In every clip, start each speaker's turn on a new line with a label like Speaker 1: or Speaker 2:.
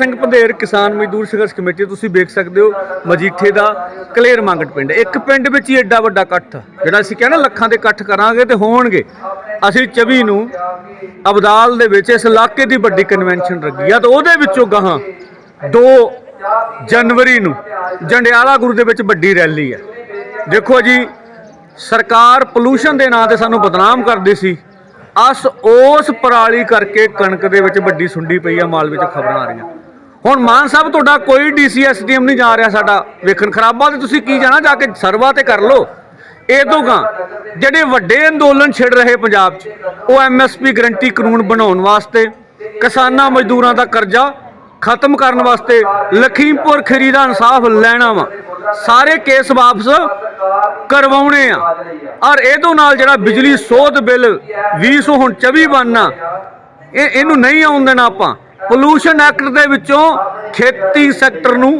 Speaker 1: ਸਿੰਘ ਪੰਧੇਰ ਕਿਸਾਨ ਮਜ਼ਦੂਰ ਸੰਘਰਸ਼ ਕਮੇਟੀ, ਤੁਸੀਂ ਵੇਖ ਸਕਦੇ ਹੋ ਮਜੀਠੇ ਦਾ ਕਲੇਰ ਮੰਗਟ ਪਿੰਡ। ਇੱਕ ਪਿੰਡ ਵਿੱਚ ਹੀ ਐਡਾ ਵੱਡਾ ਇਕੱਠ, ਜਿਹੜਾ ਅਸੀਂ ਕਹਿੰਦੇ ਲੱਖਾਂ ਦੇ ਇਕੱਠ ਕਰਾਂਗੇ ਤੇ ਹੋਣਗੇ। ਅਸੀਂ 24 ਨੂੰ ਅਬਦਾਲ ਦੇ ਵਿੱਚ ਇਸ ਇਲਾਕੇ ਦੀ ਵੱਡੀ ਕਨਵੈਨਸ਼ਨ ਰੱਖੀ ਆ ਤੇ ਉਹਦੇ ਵਿੱਚੋਂ ਗਾਹਾਂ 2 ਜਨਵਰੀ ਨੂੰ ਜੰਡਿਆਲਾ ਗੁਰੂ ਦੇ ਵਿੱਚ ਵੱਡੀ ਰੈਲੀ ਹੈ ਦੇਖੋ ਜੀ, ਸਰਕਾਰ ਪੋਲੂਸ਼ਨ ਦੇ ਨਾਂ ਤੇ ਸਾਨੂੰ ਬਦਨਾਮ ਕਰਦੀ ਸੀ। ਅਸ ਉਸ ਪਰਾਲੀ ਕਰਕੇ ਕਣਕ ਦੇ ਵਿੱਚ ਵੱਡੀ ਸੁੰਡੀ ਪਈ ਆ, ਮਾਲ ਵਿੱਚ ਖਬਰਾਂ ਆ ਰਹੀਆਂ। ਹੁਣ ਮਾਨ ਸਾਹਿਬ, ਤੁਹਾਡਾ ਕੋਈ ਡੀਸੀ ਐਸਡੀਐਮ ਨਹੀਂ ਜਾ ਰਿਹਾ ਸਾਡਾ ਵੇਖਣ। ਖਰਾਬਾ ਤੇ ਤੁਸੀਂ ਕੀ ਜਾਣਾ? ਜਾ ਕੇ ਸਰਵਾ ਤੇ ਕਰ ਲਓ। ਇਹ ਤੋਂ ਗਾਂ ਜਿਹੜੇ ਵੱਡੇ ਅੰਦੋਲਨ ਛਿੜ ਰਹੇ ਪੰਜਾਬ 'ਚ, ਉਹ ਐਮਐਸਪੀ ਗਰੰਟੀ ਕਾਨੂੰਨ ਬਣਾਉਣ ਵਾਸਤੇ, ਕਿਸਾਨਾਂ ਮਜ਼ਦੂਰਾਂ ਦਾ ਕਰਜ਼ਾ ਖਤਮ ਕਰਨ ਵਾਸਤੇ, ਲਖੀਮਪੁਰ ਖੀਰੀ ਦਾ ਇਨਸਾਫ ਲੈਣਾ ਵਾ। ਸਾਰੇ ਕੇਸ ਵਾਪਸ ਕਰਵਾਉਣੇ ਆ। ਔਰ ਇਹ ਤੋਂ ਨਾਲ ਜਿਹੜਾ ਬਿਜਲੀ ਸੋਧ ਬਿੱਲ 20 ਹੁਣ 24 ਬਣਨਾ, ਇਹ ਇਹਨੂੰ ਨਹੀਂ ਆਉਣ ਦੇਣਾ ਆਪਾਂ। ਪੋਲੂਸ਼ਨ ਐਕਟ ਦੇ ਵਿੱਚੋਂ ਖੇਤੀ ਸੈਕਟਰ ਨੂੰ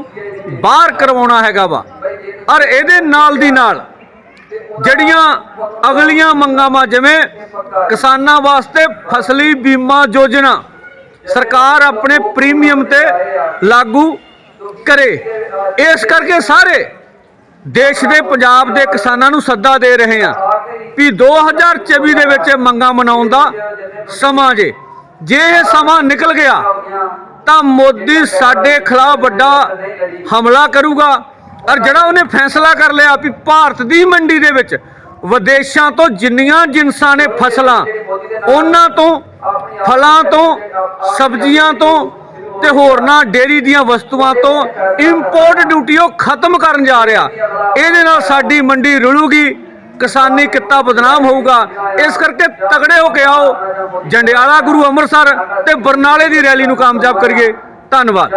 Speaker 1: ਬਾਹਰ ਕਰਵਾਉਣਾ ਹੈਗਾ ਵਾ। ਔਰ ਇਹਦੇ ਨਾਲ ਦੀ ਨਾਲ ਜਿਹੜੀਆਂ ਅਗਲੀਆਂ ਮੰਗਾਂ ਵਾ, ਜਿਵੇਂ ਕਿਸਾਨਾਂ ਵਾਸਤੇ ਫਸਲੀ ਬੀਮਾ ਯੋਜਨਾ, ਸਰਕਾਰ ਆਪਣੇ ਪ੍ਰੀਮੀਅਮ ਤੇ ਲਾਗੂ ਕਰੇ। ਇਸ ਕਰਕੇ ਸਾਰੇ ਦੇਸ਼ ਦੇ, ਪੰਜਾਬ ਦੇ ਕਿਸਾਨਾਂ ਨੂੰ ਸੱਦਾ ਦੇ ਰਹੇ ਆ ਵੀ 2024 ਦੇ ਵਿੱਚ ਇਹ ਮੰਗਾਂ ਮਨਾਉਣ ਦਾ ਸਮਾਂ ਜੇ। ਜੇ ਇਹ ਸਮਾਂ ਨਿਕਲ ਗਿਆ, ਤਾਂ ਮੋਦੀ ਸਾਡੇ ਖਿਲਾਫ ਵੱਡਾ ਹਮਲਾ ਕਰੂਗਾ। ਔਰ ਜਿਹੜਾ ਉਹਨੇ ਫੈਸਲਾ ਕਰ ਲਿਆ ਵੀ ਭਾਰਤ ਦੀ ਮੰਡੀ ਦੇ ਵਿੱਚ ਵਿਦੇਸ਼ਾਂ ਤੋਂ ਜਿੰਨੀਆਂ ਜਿਨਸਾਂ ਨੇ ਫਸਲਾਂ, ਉਹਨਾਂ ਤੋਂ, ਫਲਾਂ ਤੋਂ, ਸਬਜ਼ੀਆਂ ਤੋਂ ਤੇ ਹੋਰਨਾਂ ਡੇਰੀ ਦੀਆਂ ਵਸਤੂਆਂ ਤੋਂ ਇੰਪੋਰਟ ਡਿਊਟੀ ਉਹ ਖਤਮ ਕਰਨ ਜਾ ਰਿਹਾ। ਇਹਦੇ ਨਾਲ ਸਾਡੀ ਮੰਡੀ ਰੁਲੂਗੀ। ਕਿਸਾਨੀ ਕਿੱਤਾ ਬਦਨਾਮ ਹੋਊਗਾ। ਇਸ ਕਰਕੇ ਤਗੜੇ ਹੋ ਕੇ ਆਓ। ਜੰਡਿਆਲਾ ਗੁਰੂ ਅੰਮ੍ਰਿਤਸਰ ਤੇ ਬਰਨਾਲੇ ਦੀ ਰੈਲੀ ਨੂੰ ਕਾਮਯਾਬ ਕਰੀਏ। ਧੰਨਵਾਦ।